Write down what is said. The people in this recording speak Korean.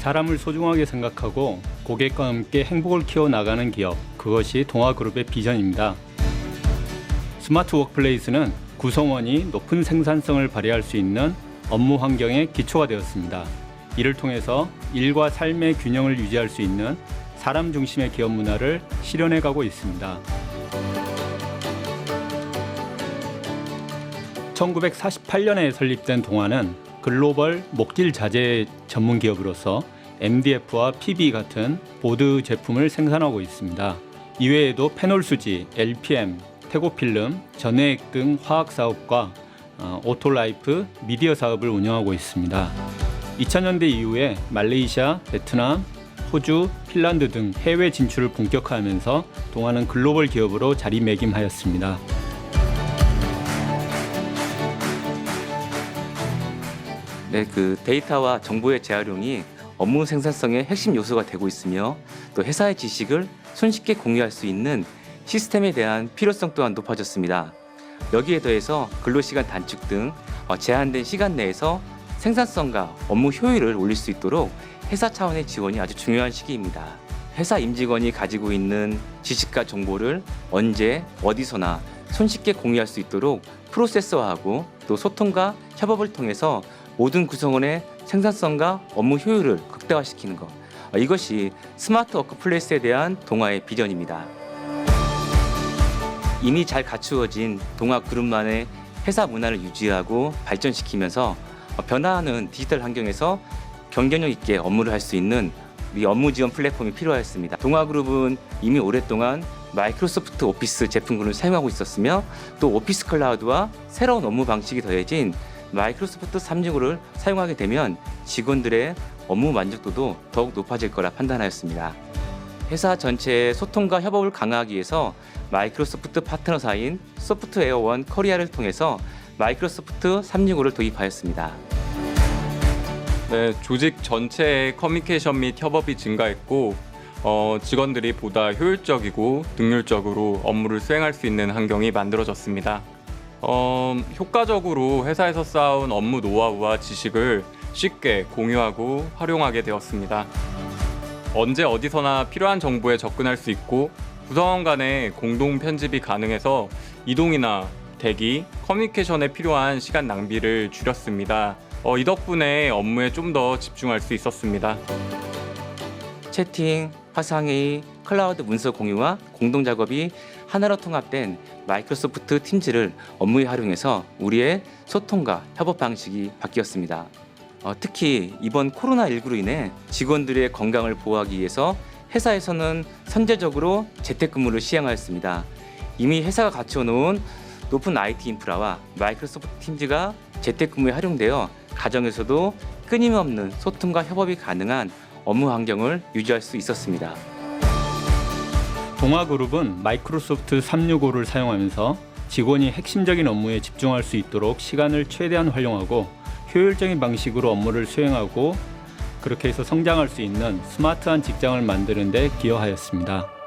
사람을 소중하게 생각하고 고객과 함께 행복을 키워 나가는 기업 그것이 동아그룹의 비전입니다. 스마트 워크플레이스는 구성원이 높은 생산성을 발휘할 수 있는 업무 환경의 기초가 되었습니다. 이를 통해서 일과 삶의 균형을 유지할 수 있는 사람 중심의 기업 문화를 실현해 가고 있습니다. 1948년에 설립된 동아는 글로벌 목질 자재 전문 기업으로서 MDF와 PB 같은 보드 제품을 생산하고 있습니다. 이외에도 페놀 수지, LPM, 태고필름, 전해액 등 화학 사업과 어, 오토라이프, 미디어 사업을 운영하고 있습니다. 2000년대 이후에 말레이시아, 베트남, 호주, 핀란드 등 해외 진출을 본격화하면서 동아는 글로벌 기업으로 자리매김하였습니다. 네, 그 데이터와 정보의 재활용이 업무 생산성의 핵심 요소가 되고 있으며 또 회사의 지식을 손쉽게 공유할 수 있는 시스템에 대한 필요성 또한 높아졌습니다. 여기에 더해서 근로시간 단축 등 어, 제한된 시간 내에서 생산성과 업무 효율을 올릴 수 있도록 회사 차원의 지원이 아주 중요한 시기입니다. 회사 임직원이 가지고 있는 지식과 정보를 언제 어디서나 손쉽게 공유할 수 있도록 프로세서화하고 또 소통과 협업을 통해서 모든 구성원의 생산성과 업무 효율을 극대화시키는 것. 어, 이것이 스마트 워크플레이스에 대한 동아의 비전입니다. 이미 잘 갖추어진 동아 그룹만의 회사 문화를 유지하고 발전시키면서 어, 변화하는 디지털 환경에서 경쟁력 있게 업무를 할 수 있는 이 업무 지원 플랫폼이 필요하였습니다. 동아그룹은 이미 오랫동안 마이크로소프트 오피스 제품군을 사용하고 있었으며 또 오피스 클라우드와 새로운 업무 방식이 더해진 마이크로소프트 365를 사용하게 되면 직원들의 업무 만족도도 더욱 높아질 거라 판단하였습니다. 회사 전체의 소통과 협업을 강화하기 위해서 마이크로소프트 파트너사인 소프트웨어원 코리아를 통해서 마이크로소프트 365를 도입하였습니다. 네, 조직 전체의 커뮤니케이션 및 협업이 증가했고 어, 직원들이 보다 효율적이고 능률적으로 업무를 수행할 수 있는 환경이 만들어졌습니다. 어, 효과적으로 회사에서 쌓아온 업무 노하우와 지식을 쉽게 공유하고 활용하게 되었습니다. 언제 어디서나 필요한 정보에 접근할 수 있고 구성원 간의 공동 편집이 가능해서 이동이나 대기, 커뮤니케이션에 필요한 시간 낭비를 줄였습니다. 어, 이 덕분에 업무에 좀 더 집중할 수 있었습니다. 채팅, 화상회의, 클라우드 문서 공유와 공동 작업이 하나로 통합된 마이크로소프트 팀즈를 업무에 활용해서 우리의 소통과 협업 방식이 바뀌었습니다. 어, 특히 이번 코로나19로 인해 직원들의 건강을 보호하기 위해서 회사에서는 선제적으로 재택근무를 시행하였습니다. 이미 회사가 갖춰놓은 높은 IT 인프라와 마이크로소프트 팀즈가 재택근무에 활용되어 가정에서도 끊임없는 소통과 협업이 가능한 업무 환경을 유지할 수 있었습니다. 동아그룹은 마이크로소프트 365를 사용하면서 직원이 핵심적인 업무에 집중할 수 있도록 시간을 최대한 활용하고 효율적인 방식으로 업무를 수행하고 그렇게 해서 성장할 수 있는 스마트한 직장을 만드는 데 기여하였습니다.